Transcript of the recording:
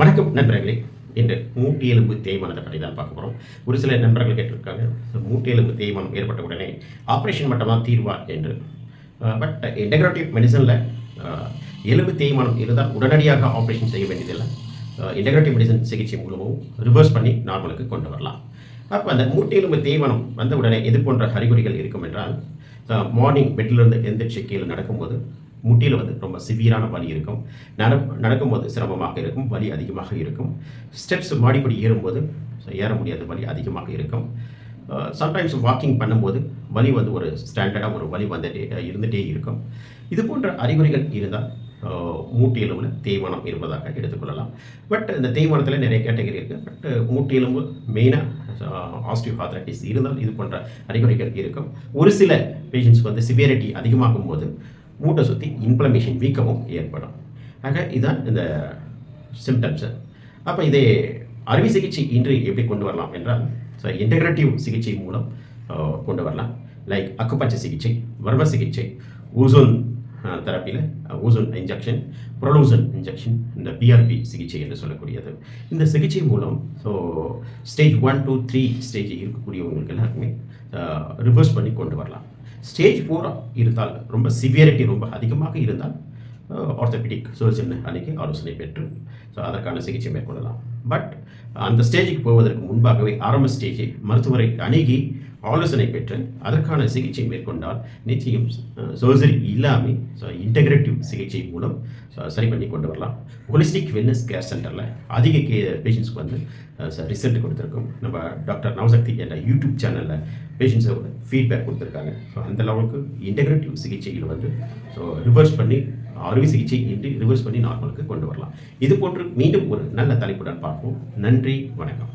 வணக்கம் நண்பர்களே. இன்று மூட்டு எலும்பு தேய்மானத்தை பற்றி தான் பார்க்க போகிறோம் ஒரு சில நண்பர்கள் கேட்டிருக்காங்க மூட்டு எலும்பு தேய்மானம் ஏற்பட்ட உடனே ஆப்ரேஷன் மட்டுமா தீர்வா என்று. பட் இன்டெகிரேட்டிவ் மெடிசனில் எலும்பு தேய்மானம் இருந்தால் உடனடியாக ஆப்ரேஷன் செய்ய வேண்டியதில்லை. இன்டெகிரேட்டிவ் மெடிசன் சிகிச்சை மூலமும் ரிவர்ஸ் பண்ணி நார்மலுக்கு கொண்டு வரலாம். அப்போ அந்த மூட்டு எலும்பு தேய்மானம் வந்த உடனே எது போன்ற அறிகுறிகள் இருக்கும் என்றால் மார்னிங் பெட்டிலிருந்து எந்திரிச்சு கீழே நடக்கும்போது முட்டியில் வந்து ரொம்ப சிவியரான வலி இருக்கும். நட நடக்கும்போது சிரமமாக இருக்கும் வலி அதிகமாக இருக்கும். ஸ்டெப்ஸ் மாடிப்படி ஏறும்போது ஏற முடியாத வலி அதிகமாக இருக்கும். சம்டைம்ஸ் வாக்கிங் பண்ணும்போது வலி வந்து ஒரு ஸ்டாண்டர்டாக ஒரு வலி வந்துட்டே இருந்துகிட்டே இருக்கும். இது போன்ற அறிகுறிகள் இருந்தால் மூட்டு தேய்மானம் இருப்பதாக எடுத்துக்கொள்ளலாம். பட் இந்த தேய்மானத்தில் நிறைய கேட்டகரி இருக்குது பட் மூட்டியிலும் மெயினாக மெயினாக ஆஸ்டியோஆர்த்ரைட்டிஸ் இருந்தால் இது போன்ற அறிகுறிகள் இருக்கும். ஒரு சில பேஷண்ட்ஸ் வந்து சிவியரிட்டி அதிகமாகும் போது மூட்டை சுற்றி இன்ஃப்ளமேஷன் வீக்கமும் ஏற்படும். ஆக இதுதான் இந்த சிம்டம்ஸு அப்போ இதை அறுவை சிகிச்சை இன்று எப்படி கொண்டு வரலாம் என்றால் ஸோ இன்டெகிரேட்டிவ் சிகிச்சை மூலம் கொண்டு வரலாம். லைக் அக்குப்பச்சை சிகிச்சை வர்ம சிகிச்சை ஊசோன் தெரப்பியில் ஊசோன் இன்ஜெக்ஷன் ப்ரொலூசன் இன்ஜெக்ஷன் இந்த பிஆர்பி சிகிச்சை என்று சொல்லக்கூடியது. இந்த சிகிச்சை மூலம் so stage one two three stage இருக்கக்கூடியவங்களுக்கு எல்லாருக்குமே ரிவர்ஸ் பண்ணி கொண்டு வரலாம். ஸ்டேஜ் ஃபோர் இருந்தால் ரொம்ப சிவியரிட்டி ரொம்ப அதிகமாக இருந்தால் uh, ஆர்த்தோபெடிக் சர்ஜன் அன்னைக்கு ஆலோசனை பெற்று ஸோ அதற்கான சிகிச்சை மேற்கொள்ளலாம். பட் அந்த ஸ்டேஜுக்கு போவதற்கு முன்பாகவே ஆரம்ப ஸ்டேஜை மருத்துவரை அணுகி ஆலோசனை பெற்று அதற்கான சிகிச்சை மேற்கொண்டால் நிச்சயம் சர்ஜரி இல்லாமல் ஸோ இன்டகிரேட்டிவ் சிகிச்சை மூலம் சரி பண்ணி கொண்டு வரலாம். ஹோலிஸ்டிக் வெல்னஸ் கேர் சென்டரில் அதிக கே பேஷண்ட்ஸ்க்கு வந்து ரிசல்ட் கொடுத்துருக்கோம். நம்ம டாக்டர் நவசக்தி என்ற யூடியூப் சேனலில் பேஷண்ட்ஸோட ஃபீட்பேக் கொடுத்துருக்காங்க. ஸோ அந்த லெவலுக்கு இன்டகிரேட்டிவ் சிகிச்சையில் வந்து ஸோ ரிவர்ஸ் பண்ணி அறுவை சிகிச்சை இன்றி ரிவர்ஸ் பண்ணி நார்மலுக்கு கொண்டு வரலாம். இது போன்று மீண்டும் ஒரு நல்ல தலைப்புடன் பார்ப்போம். நன்றி வணக்கம்.